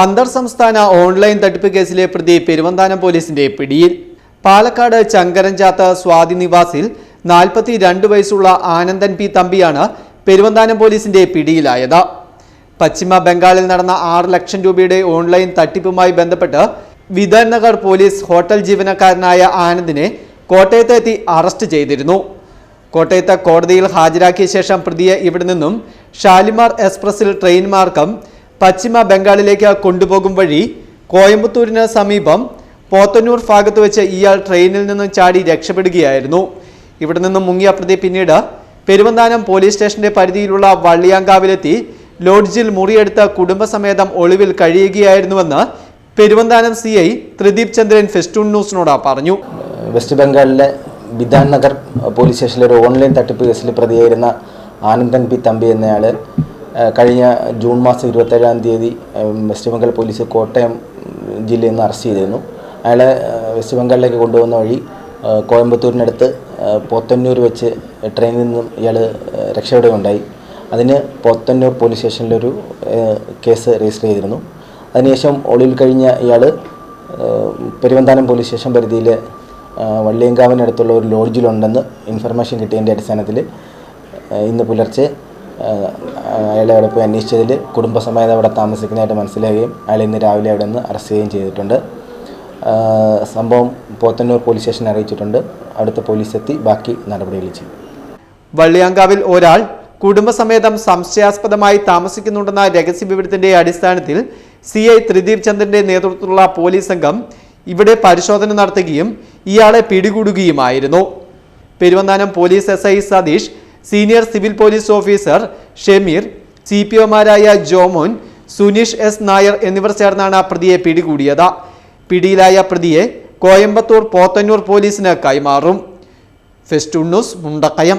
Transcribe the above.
അന്തർ സംസ്ഥാന ഓൺലൈൻ തട്ടിപ്പ് കേസിലെ പ്രതി പെരുവന്താനം പോലീസിന്റെ പിടിയിൽ. പാലക്കാട് ചങ്കരഞ്ചാത്ത് സ്വാതി നിവാസിൽ നാൽപ്പത്തി രണ്ട് വയസ്സുള്ള ആനന്ദൻ പി തമ്പിയാണ് പെരുവന്താനം പോലീസിന്റെ പിടിയിലായത്. പശ്ചിമ ബംഗാളിൽ നടന്ന ആറ് ലക്ഷം രൂപയുടെ ഓൺലൈൻ തട്ടിപ്പുമായി ബന്ധപ്പെട്ട് വിധാൻ പോലീസ് ഹോട്ടൽ ജീവനക്കാരനായ ആനന്ദിനെ കോട്ടയത്തെത്തി അറസ്റ്റ് ചെയ്തിരുന്നു. കോട്ടയത്തെ കോടതിയിൽ ഹാജരാക്കിയ ശേഷം പ്രതിയെ ഇവിടെ നിന്നും ഷാലിമാർ എക്സ്പ്രസിൽ ട്രെയിൻ മാർഗം പശ്ചിമ ബംഗാളിലേക്ക് കൊണ്ടുപോകും വഴി കോയമ്പത്തൂരിന് സമീപം പോത്തന്നൂർ ഭാഗത്ത് വെച്ച് ഇയാൾ ട്രെയിനിൽ നിന്നും ചാടി രക്ഷപ്പെടുകയായിരുന്നു. ഇവിടെ നിന്നും മുങ്ങിയ പ്രതി പിന്നീട് പെരുവന്താനം പോലീസ് സ്റ്റേഷന്റെ പരിധിയിലുള്ള വള്ളിയാങ്കാവിലെത്തി ലോഡ്ജിൽ മുറിയെടുത്ത കുടുംബസമേതം ഒളിവിൽ കഴിയുകയായിരുന്നുവെന്ന് Peruvanthanam C I Thrideep Chandran Festoon ന്യൂസിനോട് പറഞ്ഞു. വെസ്റ്റ് ബംഗാളിലെ ബിധാൻ നഗർ പോലീസ് സ്റ്റേഷനിലെ ഒരു ഓൺലൈൻ തട്ടിപ്പ് കേസിൽ പ്രതിയായിരുന്ന ആനന്ദൻ പി തമ്പി എന്നയാൾ കഴിഞ്ഞ ജൂൺ മാസം ഇരുപത്തേഴാം തീയതി വെസ്റ്റ് ബംഗാൾ പോലീസ് കോട്ടയം ജില്ലയിൽ നിന്ന് അറസ്റ്റ് ചെയ്തിരുന്നു. അയാളെ വെസ്റ്റ് ബംഗാളിലേക്ക് കൊണ്ടുപോകുന്ന വഴി കോയമ്പത്തൂരിനടുത്ത് പോത്തന്നൂർ വെച്ച് ട്രെയിനിൽ നിന്നും ഇയാൾ രക്ഷപ്പെടുകയുണ്ടായി. അതിന് പോത്തന്നൂർ പോലീസ് സ്റ്റേഷനിലൊരു കേസ് രജിസ്റ്റർ ചെയ്തിരുന്നു. അതിനുശേഷം ഒളിവിൽ കഴിഞ്ഞ ഇയാൾ പെരുവന്താനം പോലീസ് സ്റ്റേഷൻ പരിധിയിൽ വള്ളിയങ്കാവിനടുത്തുള്ള ഒരു ലോഡ്ജിലുണ്ടെന്ന് ഇൻഫർമേഷൻ കിട്ടിയതിന്റെ അടിസ്ഥാനത്തിൽ ഇന്ന് പുലർച്ചെ അയാളെ അവിടെ പോയി അന്വേഷിച്ചതിൽ കുടുംബസമേതം അവിടെ താമസിക്കുന്നതായിട്ട് മനസ്സിലാവുകയും അയാളെ ഇന്ന് രാവിലെ അവിടെ നിന്ന് അറസ്റ്റ് ചെയ്യുകയും ചെയ്തിട്ടുണ്ട്. സംഭവം പോത്തന്നൂർ പോലീസ് സ്റ്റേഷനെ അറിയിച്ചിട്ടുണ്ട്. അടുത്ത പോലീസ് എത്തി ബാക്കി നടപടികൾ ചെയ്യും. വള്ളിയാങ്കാവിൽ ഒരാൾ കുടുംബസമേതം സംശയാസ്പദമായി താമസിക്കുന്നുണ്ടെന്ന രഹസ്യ വിവരത്തിന്റെ അടിസ്ഥാനത്തിൽ സി ഐ ത്രിദീപ് ചന്ദ്രന്റെ നേതൃത്വത്തിലുള്ള പോലീസ് സംഘം ഇവിടെ പരിശോധന നടത്തുകയും ഇയാളെ പിടികൂടുകയുമായിരുന്നു. Peruvanthanam police S I Satheesh senior civil police officer Shemeer C P ഒമാരായ Jomon Suneesh S Nair എന്നിവർ ചേർന്നാണ് പ്രതിയെ പിടികൂടിയത്. പിടിയിലായ പ്രതിയെ കോയമ്പത്തൂർ പോത്തന്നൂർ പോലീസിന് കൈമാറും. Festoon news Mundakayam.